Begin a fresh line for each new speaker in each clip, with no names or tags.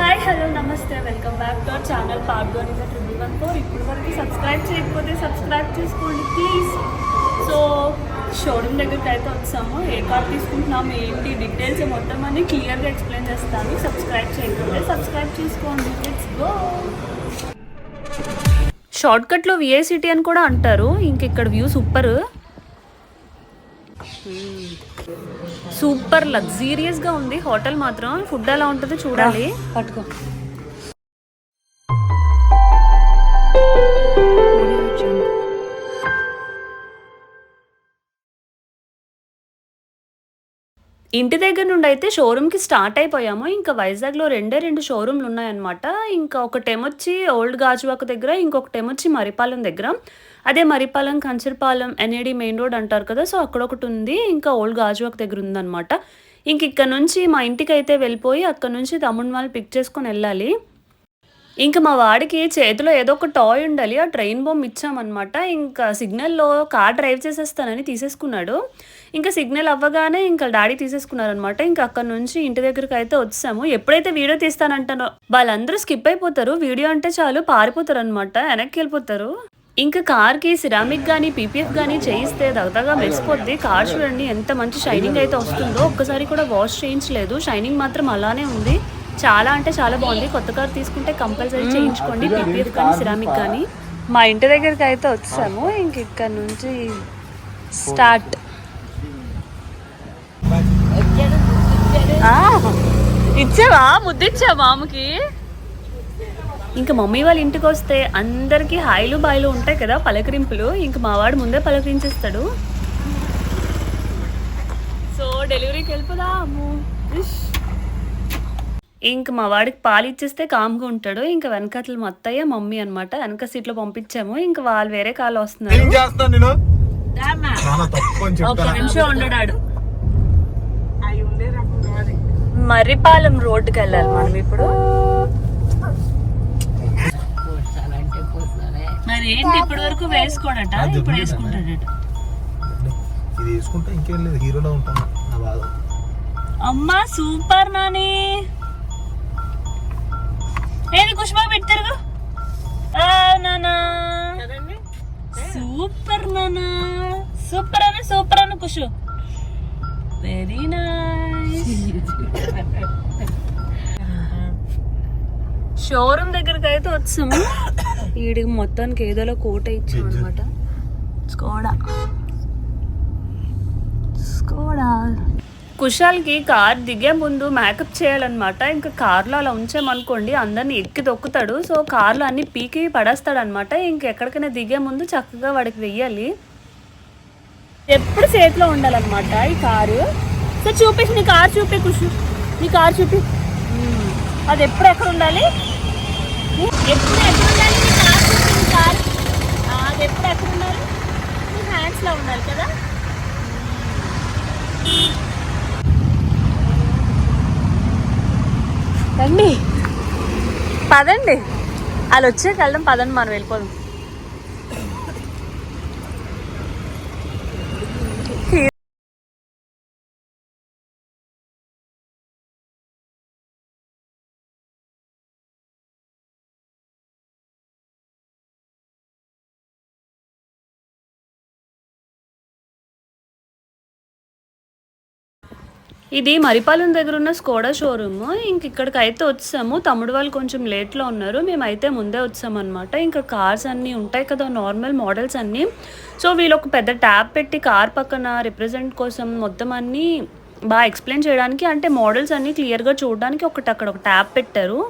Hi hello నమస్తే. Welcome back to our channel పార్గోని triple one four ఇప్పుడు వరకు subscribe చేయకపోతే సబ్స్క్రైబ్ చేసుకోండి ప్లీజ్ సో షోరూమ్ దగ్గరికి అయితే వచ్చాము. ఏ కార్ తీసుకుంటున్నాము ఏంటి డీటెయిల్స్ మొత్తం అన్ని క్లియర్గా ఎక్స్ప్లెయిన్ చేస్తాను. సబ్స్క్రైబ్ చేయకపోతే సబ్స్క్రైబ్ చేసుకోండి. లెట్స్ గో షార్ట్ కట్లో సిటీ అని కూడా అంటారు. ఇంక ఇక్కడ వ్యూ సూపర్ సూపర్ లగ్జీరియస్గా ఉంది. హోటల్ మాత్రం ఫుడ్ ఎలా ఉంటుందో చూడాలి
పట్టుకో.
ఇంటి దగ్గర నుండి అయితే షోరూమ్కి స్టార్ట్ అయిపోయాము. ఇంకా వైజాగ్లో రెండే రెండు షోరూమ్లు ఉన్నాయన్నమాట. ఇంకా ఒకటేమొచ్చి ఓల్డ్ గాజువాక దగ్గర ఇంకొకటేమొచ్చి మరిపాలెం దగ్గర. అదే Marripalem Kancharapalem NAD main road అంటారు కదా సో అక్కడ ఒకటి ఉంది. ఇంకా ఓల్డ్ గాజువాక్ దగ్గర ఉందన్నమాట. ఇంక ఇక్కడ నుంచి మా ఇంటికి అయితే వెళ్ళిపోయి అక్కడ నుంచి తమ్ముడు వాళ్ళు పిక్ చేసుకొని వెళ్ళాలి. ఇంకా మా వాడికి చేతిలో ఏదో ఒక టాయ్ ఉండాలి. ఆ ట్రైన్ బొమ్మ ఇచ్చామన్నమాట. ఇంకా సిగ్నల్లో కార్ డ్రైవ్ చేసేస్తానని తీసేసుకున్నాడు. ఇంకా సిగ్నల్ అవ్వగానే ఇంకా డాడీ తీసేసుకున్నారనమాట ఇంకా అక్కడ నుంచి ఇంటి దగ్గరికి అయితే వచ్చాము. ఎప్పుడైతే వీడియో తీస్తానంటానో వాళ్ళందరూ స్కిప్ అయిపోతారు. వీడియో అంటే చాలు పారిపోతారు అనమాట వెనక్కి వెళ్ళిపోతారు. ఇంకా కార్కి సిరామిక్ కానీ పీపీఎఫ్ కానీ చేయిస్తే దగదగా మెరిసిపోద్ది. కార్ చూడండి ఎంత మంచి షైనింగ్ అయితే వస్తుందో. ఒక్కసారి కూడా వాష్ చేయించలేదు. షైనింగ్ మాత్రం అలానే ఉంది. చాలా అంటే చాలా బాగుంది. కొత్త కార్ తీసుకుంటే కంపల్సరీ చేయించుకోండి. పీపీఎఫ్ కానీ సిరామిక్ కానీ మా ఇంటి దగ్గరికి అయితే వచ్చాము. ఇంక ఇక్కడ నుంచి స్టార్ట్. ఇచ్చావా? ముద్దిచ్చా మామకి? ఇంకా మమ్మీ వాళ్ళ ఇంటికి వస్తే అందరికి హాయిలు బాయిలు ఉంటాయి కదా పలకరింపులు. ఇంక మా వాడు ముందే పలకరించేస్తాడు. సో డెలివరీకి వెళ్ళిపోదాము. ఇంక మా వాడికి పాలు ఇచ్చేస్తే కామ్గా ఉంటాడు. ఇంకా వెనకట్ల మా అత్తయ్య మమ్మీ అనమాట వెనక సీట్లో పంపించాము. ఇంకా వాళ్ళు వేరే కాలు వస్తున్నారు. ఒక నిమిషం ఉండడాడు మర్రిపాలెం రోడ్డుకి వెళ్ళాలి మనం ఇప్పుడు. మరి ఏంటి ఇప్పటి వరకు వేసుకోడట ఇప్పుడు వేసుకుంటాడట.
ఇది వేసుకుంటే ఇంకేం లేదు హీరోలో ఉంటాను నా బాధ.
అమ్మా సూపర్ నాని. ఏది కుష్మా పెట్టారు నానా. సూపర్ నానా. సూపర్ అని సూపర్ అని కుషు. వెరీ నైస్ షోరూమ్ దగ్గరికి అయితే వచ్చాము. వీడికి మొత్తానికి ఏదోలో కోట ఇచ్చాం అనమాట స్కోడా. స్కోడా. కుషాల్కి కార్ దిగే ముందు మేకప్ చేయాలన్నమాట. ఇంకా కార్లో అలా ఉంచామనుకోండి అందరిని ఎక్కి తొక్కుతాడు సో కార్లో అన్ని పీకి పడేస్తాడు అనమాట ఇంకెక్కడికైనా దిగే ముందు చక్కగా వాడికి వెయ్యాలి. ఎప్పుడు చేతిలో ఉండాలన్నమాట ఈ కారు. సో చూపించి నీ కార్ చూపి కుషు. నీ కార్ చూపి. అది ఎప్పుడు ఎక్కడ ఉండాలి? ఎప్పుడు ఎక్కడ చూపి అది ఎప్పుడు ఎక్కడ ఉన్నారు నీ హ్యాండ్స్లో ఉండాలి కదా? రండి. పదండి. వాళ్ళు వచ్చే వెళ్ళడం పదండి మనం వెళ్ళిపోదాం. ఇది మరిపాలెం దగ్గర ఉన్న స్కోడా షోరూమ్. ఇంక ఇక్కడికి అయితే వచ్చాము. తమ్ముడు వాళ్ళు కొంచెం లేట్లో ఉన్నారు. మేమైతే ముందే వచ్చామన్నమాట. ఇంకా కార్స్ అన్నీ ఉంటాయి కదా నార్మల్ మోడల్స్ అన్నీ. సో వీళ్ళు ఒక పెద్ద ట్యాబ్ పెట్టి కార్ పక్కన రిప్రజెంట్ కోసం మొత్తం అన్నీ బాగా ఎక్స్ప్లెయిన్ చేయడానికి అంటే మోడల్స్ అన్నీ క్లియర్గా చూడడానికి ఒకటి అక్కడ ఒక ట్యాబ్ పెట్టారు.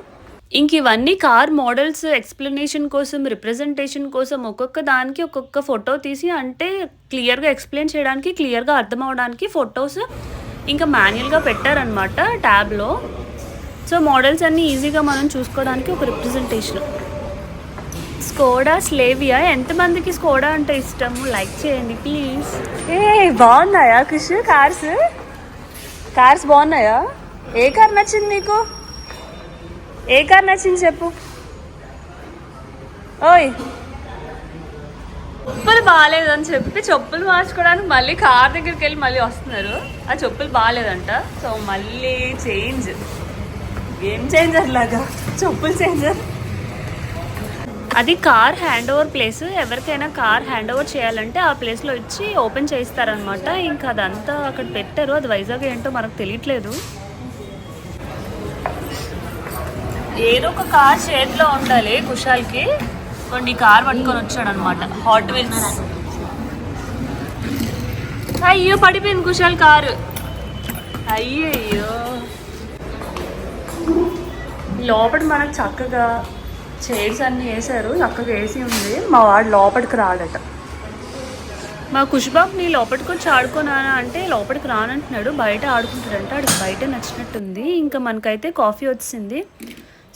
ఇంక ఇవన్నీ కార్ మోడల్స్ ఎక్స్ప్లెనేషన్ కోసం రిప్రజెంటేషన్ కోసం ఒక్కొక్క దానికి ఒక్కొక్క ఫోటో తీసి అంటే క్లియర్గా ఎక్స్ప్లెయిన్ చేయడానికి క్లియర్గా అర్థం అవడానికి ఫొటోస్ ఇంకా మాన్యువల్గా పెట్టారనమాట ట్యాబ్లో. సో మోడల్స్ అన్నీ ఈజీగా మనం చూసుకోవడానికి ఒక రిప్రజెంటేషన్. స్కోడా స్లేవియా? ఎంతమందికి స్కోడా అంటే ఇష్టము? లైక్ చేయండి ప్లీజ్. ఏ బాగున్నాయా కృష్ కార్స్? కార్స్ బాగున్నాయా? ఏ కార్ నచ్చింది నీకు? ఏ కార్ నచ్చింది చెప్పు. ఓయ్ చెప్పులు బాగాలేదని చెప్పి చెప్పులు మార్చుకోవడానికి మళ్ళీ కార్ దగ్గరికి వెళ్ళి మళ్ళీ వస్తున్నారు. ఆ చెప్పులు బాగాలేదంట. సో మళ్ళీ చేంజ్. గేమ్ చేంజర్ లాగా చెప్పులు చేంజర్ అది కార్ హ్యాండ్ ఓవర్ ప్లేస్. ఎవరికైనా కార్ హ్యాండ్ ఓవర్ చేయాలంటే ఆ ప్లేస్లో ఇచ్చి ఓపెన్ చేయిస్తారనమాట ఇంకా అదంతా అక్కడ పెట్టారు. అది వైజాగ్ ఏంటో మనకు తెలియట్లేదు. ఏదో ఒక కార్ చేతిలో ఉండాలి కుషాల్కి. కొన్ని కార్ పట్టుకొని వచ్చాడు అనమాట హాట్ వీల్స్ అయ్యో పడిపోయింది కుషాల్ కారు. అయ్యయ్యో. లోపల మనకు చక్కగా చైర్స్ అన్నీ వేసారు చక్కగా వేసి ఉంది. మా వాడు లోపలికి రాడట. మా కుషిబాబుని లోపలికి వచ్చి ఆడుకోనానా అంటే లోపలికి రానంటున్నాడు. బయట ఆడుకుంటాడంట ఆడికి బయట నచ్చినట్టుంది. ఇంకా మనకైతే కాఫీ వచ్చింది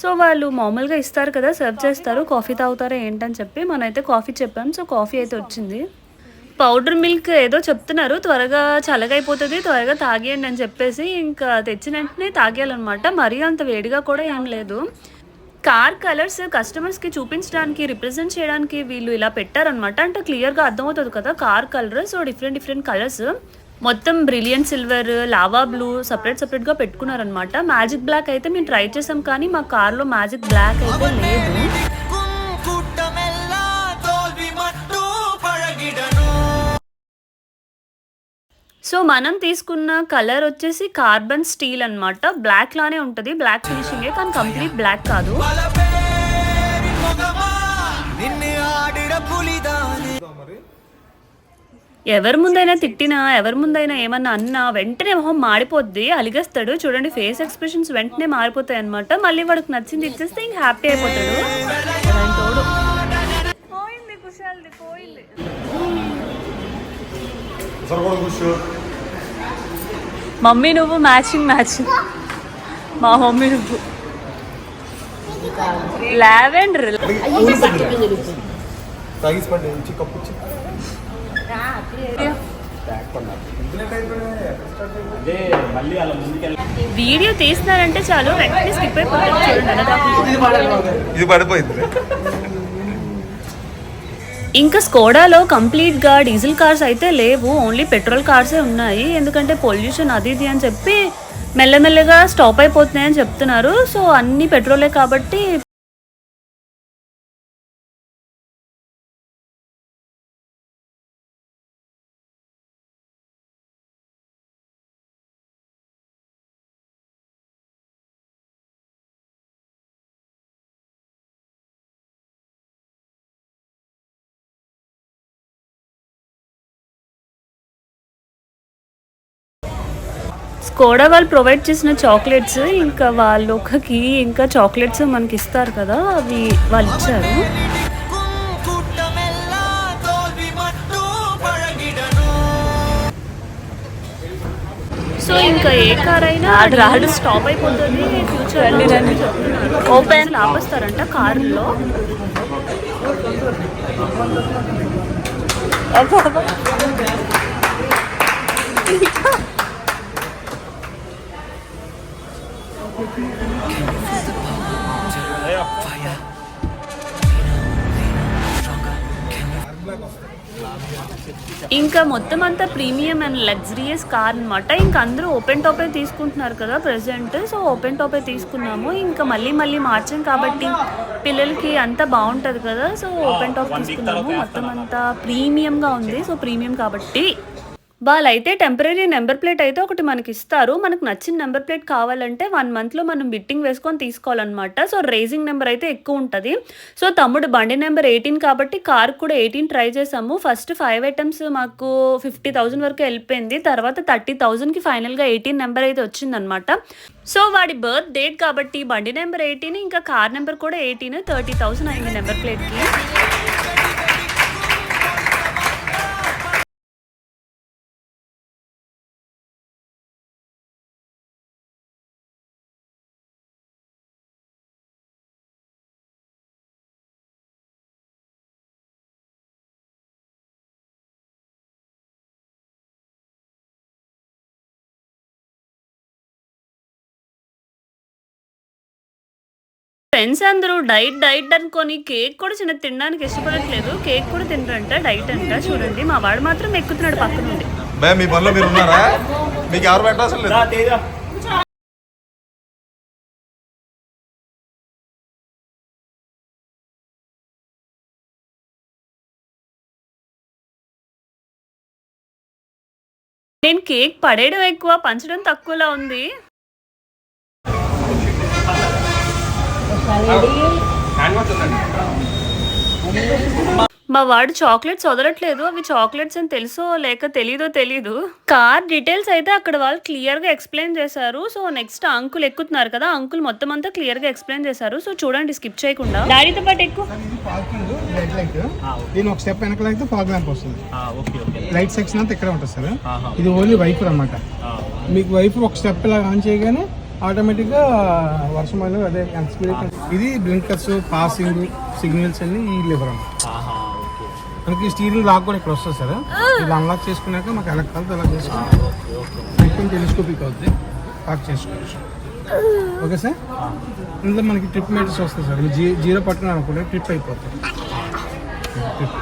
సో వాళ్ళు మామూలుగా ఇస్తారు కదా సర్వ్ చేస్తారు కాఫీ తాగుతారా ఏంటని చెప్పి మనమైతే కాఫీ చెప్పాం. సో కాఫీ అయితే వచ్చింది. పౌడర్ మిల్క్ ఏదో చెప్తున్నారు త్వరగా చల్లగైపోతుంది త్వరగా తాగేయండి అని చెప్పేసి ఇంకా తెచ్చిన వెంటనే తాగేయాలన్నమాట. మరీ అంత వేడిగా కూడా ఏం లేదు. కార్ కలర్స్ కస్టమర్స్కి చూపించడానికి రిప్రజెంట్ చేయడానికి వీళ్ళు ఇలా పెట్టారనమాట అంటే క్లియర్గా అర్థమవుతుంది కదా car colour so different different colours మొత్తం brilliant silver lava blue separate సపరేట్గా పెట్టుకున్నారనమాట మ్యాజిక్ బ్లాక్ అయితే మేము ట్రై చేసాం కానీ మా కార్లో మ్యాజిక్ బ్లాక్ అయితే లేదు. సో మనం తీసుకున్న కలర్ వచ్చేసి కార్బన్ స్టీల్ అనమాట బ్లాక్ లానే ఉంటుంది. బ్లాక్ ఫినిషింగే కానీ కంప్లీట్ బ్లాక్ కాదు.
పులి
ఎవరి ముందైనా తిట్టినా ఎవరి ముందైనా ఏమన్నా అన్నా వెంటనే మొహం మాడిపోద్ది అలిగేస్తాడు. చూడండి ఫేస్ ఎక్స్ప్రెషన్స్ వెంటనే మారిపోతాయి అనమాట మళ్ళీ వాడికి నచ్చింది ఇచ్చేస్తే ఇంక హ్యాపీ అయిపోతాడు. పోయింది పోయింది. మమ్మీ నువ్వు మ్యాచింగ్ మ్యాచింగ్ మా మమ్మీ నువ్వు. లావెండర్
తాగిసి పండి ఇచ్చి కప్పు ఇచ్చి
వీడియో తీస్తున్నారంటే చాలు వెంటనే స్కిప్.
ఇది పడిపోయింది.
ఇంకా స్కోడాలో కంప్లీట్గా డీజిల్ కార్స్ అయితే లేవు ఓన్లీ పెట్రోల్ కార్సే ఉన్నాయి. ఎందుకంటే పొల్యూషన్ అది ఇది అని చెప్పి మెల్లమెల్లగా స్టాప్ అయిపోతున్నాయని చెప్తున్నారు. సో అన్ని పెట్రోలే కాబట్టి కూడా వాళ్ళు ప్రొవైడ్ చేసిన చాక్లెట్స్ ఇంకా వాళ్ళు ఒకకి ఇంకా చాక్లెట్స్ మనకి ఇస్తారు కదా అవి వాళ్ళు ఇచ్చారు. సో ఇంకా ఏ కార్ అయినా రాడు స్టాప్ అయిపోతుంది ఫ్యూచర్ ఓపెన్ ఆపేస్తారంట కారులో. కార్లో ఇంకా మొత్తం అంతా ప్రీమియం అండ్ లగ్జరియస్ కార్ అన్నమాట. ఇంకా అందరూ ఓపెన్ టాపే తీసుకుంటున్నారు కదా ప్రెసెంట్. సో ఓపెన్ టాపే తీసుకున్నాము. ఇంకా మళ్ళీ మళ్ళీ మార్చాం కాబట్టి పిల్లలకి అంతా బాగుంటుంది కదా. సో ఓపెన్ టాప్ తీసుకున్నాము. మొత్తం అంతా ప్రీమియంగా ఉంది. సో ప్రీమియం కాబట్టి వాళ్ళైతే టెంపరీ నెంబర్ ప్లేట్ అయితే ఒకటి మనకి ఇస్తారు మనకు నచ్చిన నెంబర్ ప్లేట్ కావాలంటే వన్ మంత్లో మనం బిట్టింగ్ వేసుకొని తీసుకోవాలన్నమాట. సో రేసింగ్ నెంబర్ అయితే ఎక్కువ ఉంటుంది. సో తమ్ముడు బండి నెంబర్ ఎయిటీన్ కాబట్టి కార్ కూడా ఎయిటీన్ ట్రై చేసాము. ఫస్ట్ ఫైవ్ ఐటమ్స్ మాకు ఫిఫ్టీ థౌసండ్ వరకు వెళ్ళిపోయింది. తర్వాత థర్టీ థౌసండ్కి ఫైనల్గా ఎయిటీన్ నెంబర్ అయితే వచ్చిందనమాట సో వాడి బర్త్ డేట్ కాబట్టి బండి నెంబర్ ఎయిటీన్ ఇంకా కార్ నెంబర్ కూడా ఎయిటీన్ థర్టీ థౌసండ్ అయింది నెంబర్ ప్లేట్కి ఫ్రెండ్స్ అందరూ డైట్ డైట్ అనుకొని కేక్ కూడా చిన్న తినడానికి ఇష్టపడట్లేదు. కేక్ కూడా తినరంట డైట్ అంట. చూడండి మా వాడు మాత్రం ఎక్కుతున్నాడు పక్క నుండి
మీ మీరు ఉన్నారా? మీకు ఎవరు పెట్టాల్సిన
నేను కేక్ పడేయడం ఎక్కువ పంచడం తక్కువలా ఉంది. మా వాడు చాక్లెట్స్ వదలట్లేదు. అవి చాక్లెట్స్ అని తెలుసో లేక తెలీదో తెలీదు. కార్ డీటెయిల్స్ అయితే అక్కడ వాళ్ళు క్లియర్గా ఎక్స్ప్లెయిన్ చేశారు. సో నెక్స్ట్ అంకుల్ ఎక్కుతున్నారు కదా అంకుల్ మొత్తం అంతా క్లియర్గా ఎక్స్ప్లెయిన్ చేశారు. సో చూడండి స్కిప్ చేయకుండా. డాడీతో పాటు ఎక్కువ
దీని ఒక స్టెప్ వెనకాల అయితే ఫాగ్ ల్యాంప్ వస్తుంది.
Okay okay.
లైట్ సెక్షన్ అంతా ఇక్కడ ఉంటుంది సార్. ఇది ఓన్లీ వైఫర్ అన్నమాట. మీకు వైఫర్ ఒక స్టెప్ ఇలా ఆన్ చేయగానే ఆటోమేటిక్గా వర్షం అనేది అదే ఎంత స్పీడ్ ఇది బ్లింకర్స్ పాసింగ్ సిగ్నల్స్ అన్ని ఈ లివర్ మనకి స్టీరింగ్ లాక్ కూడా ఇక్కడ వస్తుంది సార్. ఇది అన్లాక్ చేసుకున్నాక మాకు ఎలా కాదు అలా చేసుకోవాలి కొంచెం టెలిస్కోపిక్ అవుతుంది లాక్ చేసుకోవచ్చు. Okay sir? ఇందులో మనకి ట్రిప్ మీటర్స్ వస్తుంది సార్. జీ జీరో పట్టుకున్నాను అనుకుంటే ట్రిప్ అయిపోతుంది ట్రిప్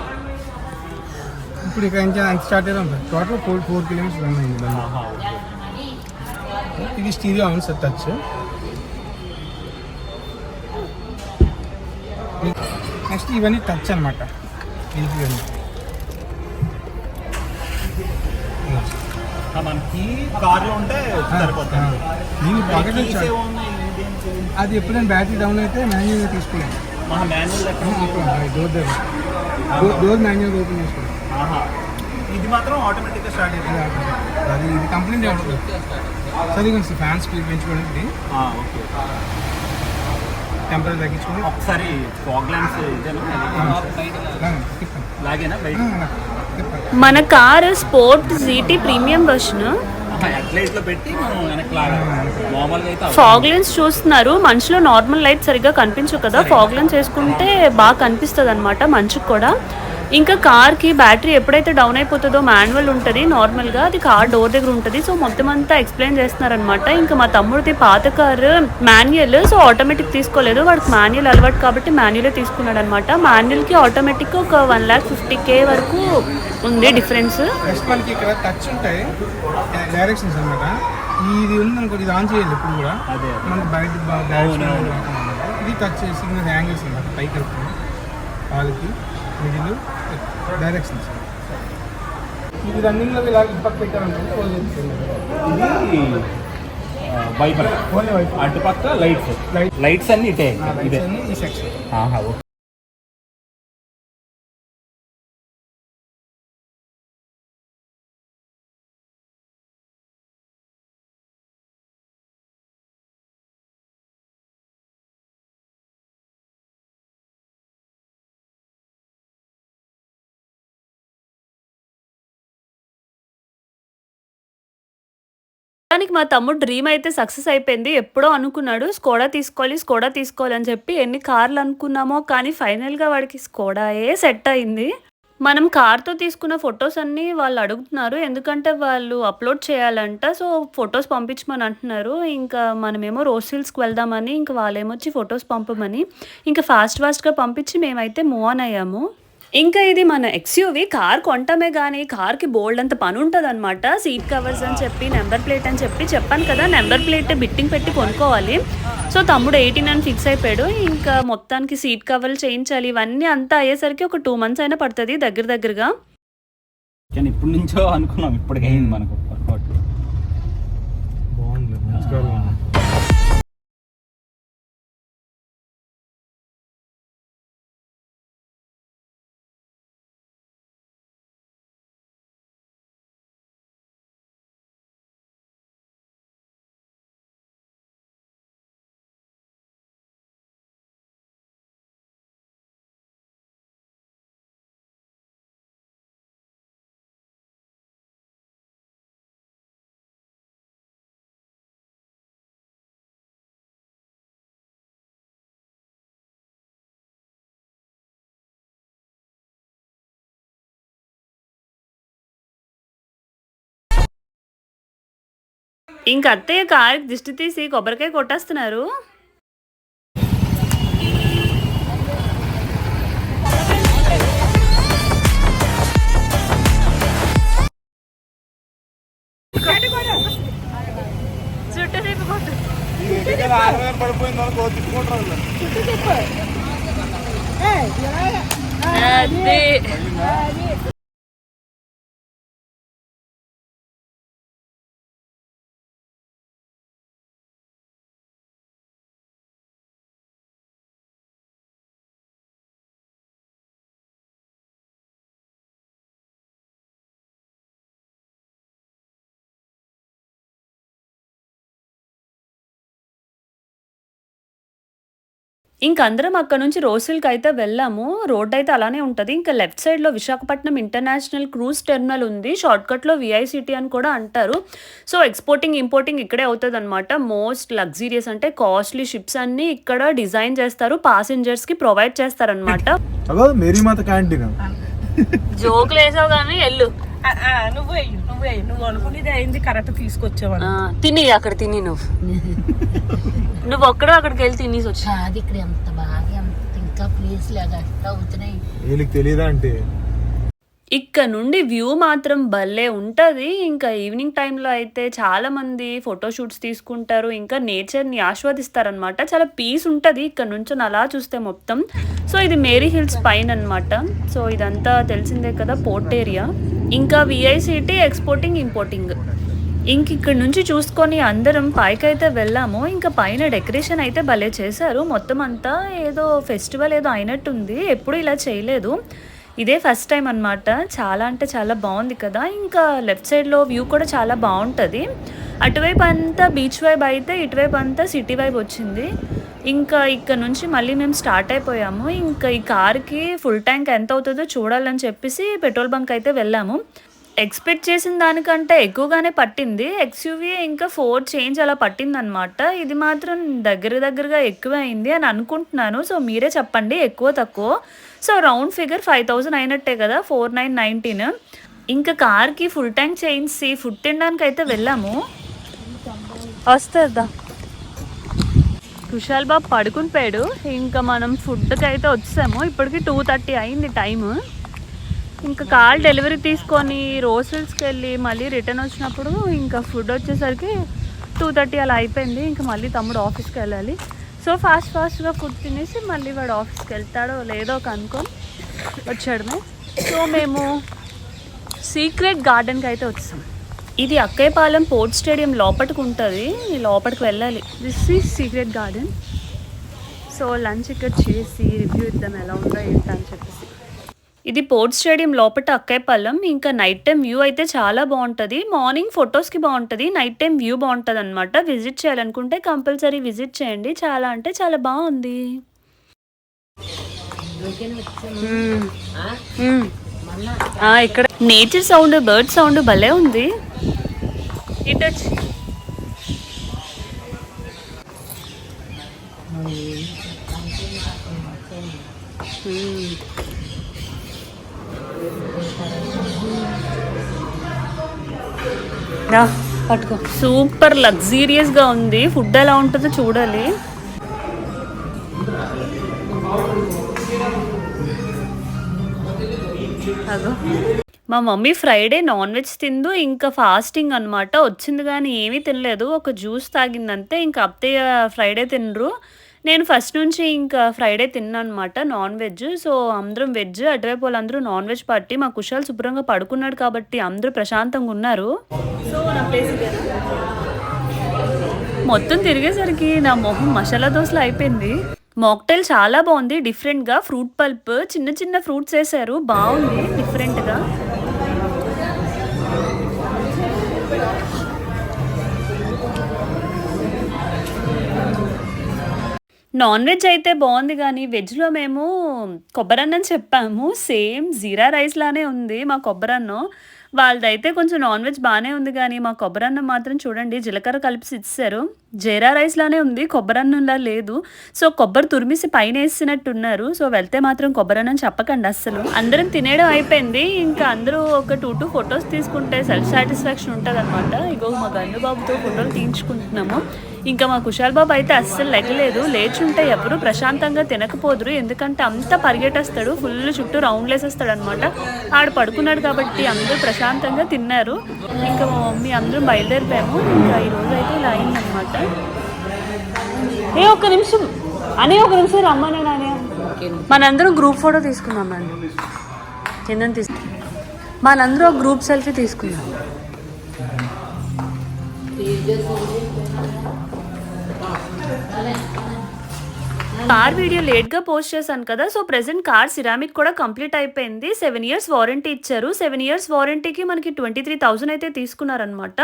ఇప్పుడు ఇక్కడ నుంచి ఎంత స్టార్ట్ అయ్యాం sir. Total four four kilometres run అయింది. ఇది స్టీరియో అవును సార్ టచ్. నెక్స్ట్ ఇవన్నీ టచ్ అనమాట ఇవన్నీ. దీని పాకెట్? అది ఎప్పుడైనా బ్యాటరీ డౌన్ అయితే మాన్యువల్గా
లెక్క
డోర్ దగ్గర. డోర్- మాన్యువల్ ఓపెన్ చేసుకోవాలి.
ఆహా. ఇది మాత్రం ఆటోమేటిక్గా స్టార్ట్ అవుతుంది
అది ఇది కంప్లైంట్ ఏమంటుంది సరే కొంచెం ఫ్యాన్ స్పీడ్ పెంచుకోవడానికి
ఓకే.
టెంపరేచర్ తగ్గించుకోండి.
ఒకసారి ఫాగ్ ల్యాంప్స్. లాగేనా? బయట.
మన car sport GT premium version. Fog lens చూస్తున్నారు. మంచులో నార్మల్ లైట్ సరిగ్గా కనిపించవు కదా. ఫాగ్ లెన్స్ వేసుకుంటే బాగా కనిపిస్తుంది అనమాట మంచుకు కూడా. ఇంకా కార్కి బ్యాటరీ ఎప్పుడైతే డౌన్ అయిపోతుందో మాన్యువల్ ఉంటుంది నార్మల్గా అది కార్ డోర్ దగ్గర ఉంటుంది. సో మొత్తం అంతా ఎక్స్ప్లెయిన్ చేస్తున్నారనమాట ఇంకా మా తమ్ముడిది పాత కార్ మాన్యువల్ సో ఆటోమేటిక్ తీసుకోలేదు. వాడికి మాన్యువల్ అలవాటు కాబట్టి మాన్యువలే తీసుకున్నాడు అనమాట మాన్యువల్కి ఆటోమేటిక్ ఒక వన్ ల్యాక్ ఫిఫ్టీ కే వరకు ఉంది డిఫరెన్స్.
నెక్స్ట్ మనకి ఇక్కడ టచ్ ఉంటాయి. డైరెక్షన్స్ అనమాట ఇది ఉంది అనుకో ఇది ఆన్ చేయాలి ఇప్పుడు కూడా.
అదే.
మనకి బయట డైరెక్షన్. ఇది టచ్ సిగ్నల్ యాంగిల్స్ అనమాట పైకి వెళ్తుంది. వాళ్ళకి మిడిల్ డైరెక్షన్స్ ఇది రన్నింగ్లో ఇలా పక్క పెట్టారనుకో క్లోజ్ అవుతుంది
ఇది వైపర్
ఓన్లీ వైపు
అటుపక్క లైట్స్
Light.
లైట్స్ అన్ని ఇటే ఇదే
ఈ సెక్షన్
ఆహా ఓకే
నిజానికి మా తమ్ముడు డ్రీమ్ అయితే సక్సెస్ అయిపోయింది. ఎప్పుడో అనుకున్నాడు స్కోడా తీసుకోవాలి స్కోడా తీసుకోవాలి అని చెప్పి ఎన్ని కార్లు అనుకున్నామో కానీ ఫైనల్గా వాడికి స్కోడాయే సెట్ అయింది. మనం కార్తో తీసుకున్న ఫొటోస్ అన్నీ వాళ్ళు అడుగుతున్నారు. ఎందుకంటే వాళ్ళు అప్లోడ్ చేయాలంట సో ఫొటోస్ పంపించమని అంటున్నారు. ఇంకా మనమేమో రోజ్ హిల్స్కి వెళ్దామని ఇంకా వాళ్ళేమొచ్చి ఫొటోస్ పంపమని ఇంకా ఫాస్ట్ ఫాస్ట్గా పంపించి మేమైతే మూవ్ ఆన్ అయ్యాము. ఇంకా ఇది మన ఎక్స్యూవి కార్ కొంటమే కానీ కార్కి బోల్డ్ అంత పని ఉంటుంది అనమాట సీట్ కవర్స్ అని చెప్పి నెంబర్ ప్లేట్ అని చెప్పి చెప్పాను కదా నెంబర్ ప్లేట్ బిట్టింగ్ పెట్టి కొనుక్కోవాలి. సో తమ్ముడు ఎయిటీన్ అని ఫిక్స్ అయిపోయాడు. ఇంకా మొత్తానికి సీట్ కవర్లు చేయించాలి. ఇవన్నీ అంతా అయ్యేసరికి ఒక టూ మంత్స్ అయినా పడుతుంది దగ్గర దగ్గరగా.
కానీ ఇప్పటి నుంచో అనుకున్నాం ఇప్పటికి అయింది మనకు వర్కౌట్.
బాగుంది.
ఇంక అత్తయ్య కార్ దిష్టి తీసి కొబ్బరికాయ కొట్టేస్తున్నారు. చుట్టూ ఇంక అందరం అక్కడ నుంచి రోసిల్కి అయితే వెళ్ళాము. రోడ్ అయితే అలానే ఉంటుంది. ఇంకా లెఫ్ట్ సైడ్లో విశాఖపట్నం ఇంటర్నేషనల్ క్రూజ్ టెర్మినల్ ఉంది. షార్ట్కట్లో విఐసిటీ అని కూడా అంటారు. సో ఎక్స్పోర్టింగ్ ఇంపోర్టింగ్ ఇక్కడే అవుతుంది అనమాట మోస్ట్ లగ్జీరియస్ అంటే కాస్ట్లీ షిప్స్ అన్ని ఇక్కడ డిజైన్ చేస్తారు. ప్యాసింజర్స్కి ప్రొవైడ్ చేస్తారనమాట
మేరీ మాత క్యాంటీన్.
జోకులు వేసావు కానీ ఎల్లు
ఆ, ఆ, నువ్వు వెయ్యి నువ్వు వెయ్యి నువ్వు అనుకునేది అయింది కరెక్ట్ తీసుకొచ్చావని
తిని అక్కడ తిని నువ్వు. నువ్వు ఒక్కడో అక్కడికి వెళ్ళి తినేసి వచ్చి
కాదు ఇక్కడ ఎంత బాగా ఎంత ఇంకా ప్లేస్ లాగా అట్లా అవుతున్నాయి.
వీళ్ళకి తెలియదా అంటే?
ఇక్కడ నుండి వ్యూ మాత్రం భలే ఉంటుంది. ఇంకా ఈవినింగ్ టైంలో అయితే చాలామంది ఫోటోషూట్స్ తీసుకుంటారు. ఇంకా నేచర్ని ఆస్వాదిస్తారనమాట చాలా పీస్ ఉంటుంది ఇక్కడ నుంచి అలా చూస్తే మొత్తం. సో ఇది మేరీ హిల్స్ పైన అనమాట సో ఇదంతా తెలిసిందే కదా పోర్ట్ ఏరియా. ఇంకా విఐసిటీ ఎక్స్పోర్టింగ్ ఇంపోర్టింగ్. ఇంక ఇక్కడ నుంచి చూసుకొని అందరం పైకైతే వెళ్ళాము. ఇంకా పైన డెకరేషన్ అయితే భలే చేశారు. మొత్తం అంతా ఏదో ఫెస్టివల్ ఏదో అయినట్టుంది. ఎప్పుడు ఇలా చేయలేదు. ఇదే ఫస్ట్ టైం అన్నమాట. చాలా అంటే చాలా బాగుంది కదా. ఇంకా లెఫ్ట్ సైడ్లో వ్యూ కూడా చాలా బాగుంటుంది. అటువైపు అంతా బీచ్ వైబ్ అయితే ఇటువైపు అంతా సిటీ వైబ్ వచ్చింది. ఇంకా ఇక్కడ నుంచి మళ్ళీ మేము స్టార్ట్ అయిపోయాము. ఇంకా ఈ కార్కి ఫుల్ ట్యాంక్ ఎంత అవుతుందో చూడాలని చెప్పేసి పెట్రోల్ బంక్ అయితే వెళ్ళాము. ఎక్స్పెక్ట్ చేసిన దానికంటే ఎక్కువగానే పట్టింది. ఎక్స్యూవీ ఇంకా ఫోర్ చేంజ్ అలా పట్టింది అనమాట ఇది మాత్రం దగ్గర దగ్గరగా ఎక్కువ అయింది అని అనుకుంటున్నాను. సో మీరే చెప్పండి ఎక్కువ తక్కువ? So round figure five thousand అయినట్టే కదా ఫోర్ నైన్ నైన్టీన్. ఇంకా కార్కి ఫుల్ ట్యాంక్ చేయించి ఫుడ్ తినడానికి అయితే వెళ్ళాము. వస్తుందా? కుషాల్ బాబు పడుకుని పోయాడు. ఇంకా మనం ఫుడ్కి అయితే వచ్చాము ఇప్పటికి టూ థర్టీ అయింది టైము. ఇంకా కాల్ డెలివరీ తీసుకొని రోసల్స్కి వెళ్ళి మళ్ళీ రిటర్న్ వచ్చినప్పుడు ఇంకా ఫుడ్ వచ్చేసరికి టూ థర్టీ అలా అయిపోయింది. ఇంకా మళ్ళీ తమ్ముడు ఆఫీస్కి వెళ్ళాలి. సో ఫాస్ట్ ఫాస్ట్గా ఫుడ్ తినేసి మళ్ళీ వాడు ఆఫీస్కి వెళ్తాడో లేదో కనుక్కొని వచ్చాడమే. సో మేము సీక్రెట్ గార్డెన్కి అయితే వచ్చాం. ఇది అక్కయ్యపాలెం పోర్ట్ స్టేడియం లోపలికి ఉంటుంది. లోపలికి వెళ్ళాలి. This is secret garden so lunch ఇక్కడ చేసి రివ్యూ ఇద్దాం ఎలా ఉందో ఏంటని చెప్పేసి. ఇది పోర్ట్ స్టేడియం లోపల అక్కయ్యపాలెం ఇంకా నైట్ టైం వ్యూ అయితే చాలా బాగుంటుంది. మార్నింగ్ ఫొటోస్కి బాగుంటుంది. నైట్ టైం వ్యూ బాగుంటుంది అనమాట విజిట్ చేయాలనుకుంటే కంపల్సరీ విజిట్ చేయండి. చాలా అంటే చాలా బాగుంది. ఇక్కడ నేచర్ సౌండ్ బర్డ్ సౌండ్ భలే ఉంది. ఇటు వచ్చి. రా, పట్టుకో. సూపర్ లగ్జీరియస్గా ఉంది. ఫుడ్ ఎలా ఉంటుందో చూడాలి. మా మమ్మీ ఫ్రైడే నాన్ వెజ్ తిందు ఇంకా ఫాస్టింగ్ అన్నమాట. వచ్చింది కానీ ఏమీ తినలేదు. ఒక జ్యూస్ తాగిందంతే ఇంకా అత్తయ్య ఫ్రైడే తినరు. నేను ఫస్ట్ నుంచి ఇంకా ఫ్రైడే తిన్నాను అనమాట నాన్ వెజ్. సో అందరం వెజ్ అటువైపు వాళ్ళందరూ నాన్ వెజ్ పార్టీ మా కుషాల్ శుభ్రంగా పడుకున్నాడు కాబట్టి అందరూ ప్రశాంతంగా ఉన్నారు. సో నా ప్లేస్ మొత్తం తిరిగేసరికి నా మొహం మసాలా దోశలు అయిపోయింది. మాక్టైల్ చాలా బాగుంది డిఫరెంట్గా ఫ్రూట్ పల్ప్ చిన్న చిన్న ఫ్రూట్స్ వేసారు బాగుంది డిఫరెంట్గా నాన్ వెజ్ అయితే బాగుంది కానీ వెజ్లో మేము కొబ్బరన్నం చెప్పాము. సేమ్ జీరా రైస్ లానే ఉంది మా కొబ్బరన్నం. వాళ్ళదైతే కొంచెం నాన్ వెజ్ బాగానే ఉంది కానీ మా కొబ్బరన్నం మాత్రం చూడండి జీలకర్ర కలిపి ఇచ్చారు. జీరా రైస్ లానే ఉంది కొబ్బరన్నంలా లేదు. సో కొబ్బరి తురిమిసి పైన వేసినట్టున్నారు. సో వెళ్తే మాత్రం కొబ్బరన్నం చెప్పకండి అస్సలు. అందరం తినేయడం అయిపోయింది. ఇంకా అందరూ ఒక టూ టూ ఫొటోస్ తీసుకుంటే సెల్ఫ్ సాటిస్ఫాక్షన్ ఉంటుంది అనమాట ఇగో మా గన్ను బాబుతో ఫోటోలు తీయించుకుంటున్నాము. ఇంకా మా కుషాల్ బాబు అయితే అస్సలు లెగలేదు. లేచుంటే ఎవరు ప్రశాంతంగా తినకపోదురు. ఎందుకంటే అంతా పరిగెట్టేస్తాడు. ఫుల్ చుట్టూ రౌండ్ వేసేస్తాడు అనమాట ఆడ పడుకున్నాడు కాబట్టి అందరూ ప్రశాంతంగా తిన్నారు. ఇంకా మా మమ్మీ అందరం బయలుదేరిపోయాము. ఇంకా ఈ రోజు అయితే ఇలా అయిందనమాట ఏ ఒక్క నిమిషం. అనే ఒక నిమిషం రమ్మనే నానే మనందరం గ్రూప్ ఫోటో తీసుకున్నామండి కింద తీసుకు మనందరూ ఒక గ్రూప్ సెల్ఫీ తీసుకున్నాం కార్ వీడియో లేట్గా పోస్ట్ చేశాను కదా సో ప్రెసెంట్ కార్ సిరామిక్ కూడా కంప్లీట్ అయిపోయింది. సెవెన్ ఇయర్స్ వారంటీ ఇచ్చారు. సెవెన్ ఇయర్స్ వారంటీకి మనకి ట్వంటీ త్రీ థౌజండ్ అయితే తీసుకున్నారనమాట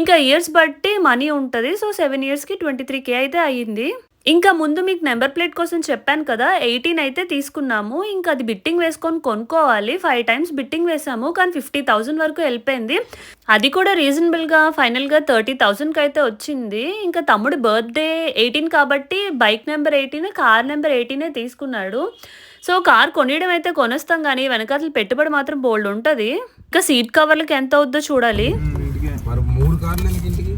ఇంకా ఇయర్స్ బట్టి మనీ ఉంటుంది. సో సెవెన్ ఇయర్స్కి ట్వంటీ త్రీ కే అయితే అయ్యింది. ఇంకా ముందు మీకు నెంబర్ ప్లేట్ కోసం చెప్పాను కదా ఎయిటీన్ అయితే తీసుకున్నాము. ఇంకా అది బిట్టింగ్ వేసుకొని కొనుక్కోవాలి. ఫైవ్ టైమ్స్ బిట్టింగ్ వేసాము కానీ ఫిఫ్టీ థౌసండ్ వరకు వెళ్ళిపోయింది. అది కూడా రీజనబుల్గా ఫైనల్గా థర్టీ థౌసండ్కి అయితే వచ్చింది. ఇంకా తమ్ముడు బర్త్డే ఎయిటీన్ కాబట్టి bike number eighteen car number ఎయిటీనే తీసుకున్నాడు. సో కార్ కొనియడం అయితే కొనేస్తాం కానీ వెనకాతలు పెట్టుబడి మాత్రం బోల్డ్ ఉంటుంది. ఇంకా సీట్ కవర్లకు ఎంత అవుద్దో చూడాలి
మరి మూడు కార్లు ఎందుకు ఇంటికి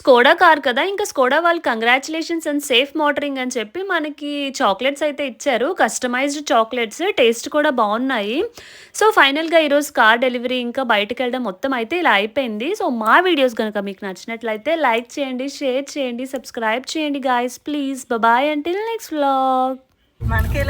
స్కోడా కార్ కదా. ఇంకా స్కోడా వాళ్ళు కంగ్రాచులేషన్స్ అండ్ సేఫ్ మోటరింగ్ అని చెప్పి మనకి చాక్లెట్స్ అయితే ఇచ్చారు. కస్టమైజ్డ్ చాక్లెట్స్ టేస్ట్ కూడా బాగున్నాయి. సో ఫైనల్గా ఈరోజు కార్ డెలివరీ ఇంకా బయటకు వెళ్ళడం మొత్తం అయితే ఇలా అయిపోయింది. సో మా వీడియోస్ కనుక మీకు నచ్చినట్లయితే లైక్ చేయండి షేర్ చేయండి సబ్స్క్రైబ్ చేయండి guys please bye until next vlog
మనకి